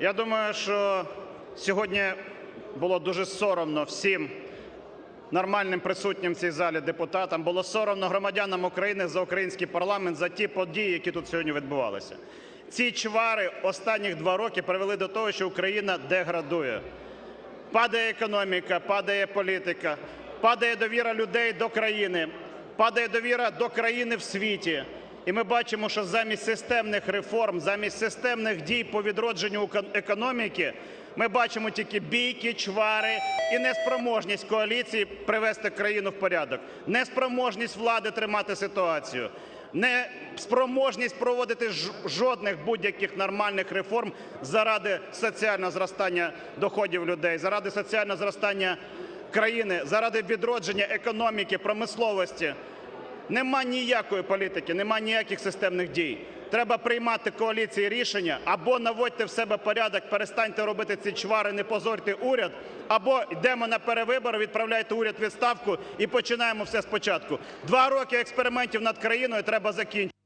Я думаю, що сьогодні було дуже соромно всім нормальним присутнім в цій залі депутатам, було соромно громадянам України за український парламент, за ті події, які тут сьогодні відбувалися. Ці чвари останніх два роки привели до того, що Україна деградує. Падає економіка, падає політика, падає довіра людей до країни, падає довіра до країни в світі. І ми бачимо, що замість системних реформ, замість системних дій по відродженню економіки, ми бачимо тільки бійки, чвари і неспроможність коаліції привести країну в порядок, неспроможність влади тримати ситуацію, неспроможність проводити жодних будь-яких нормальних реформ заради соціального зростання доходів людей, заради соціального зростання країни, заради відродження економіки, промисловості. Нема ніякої політики, нема ніяких системних дій. Треба приймати коаліції рішення або наводьте в себе порядок, перестаньте робити ці чвари, не позорьте уряд, або йдемо на перевибори, відправляйте уряд у відставку і починаємо все спочатку. Два роки експериментів над країною треба закінчити.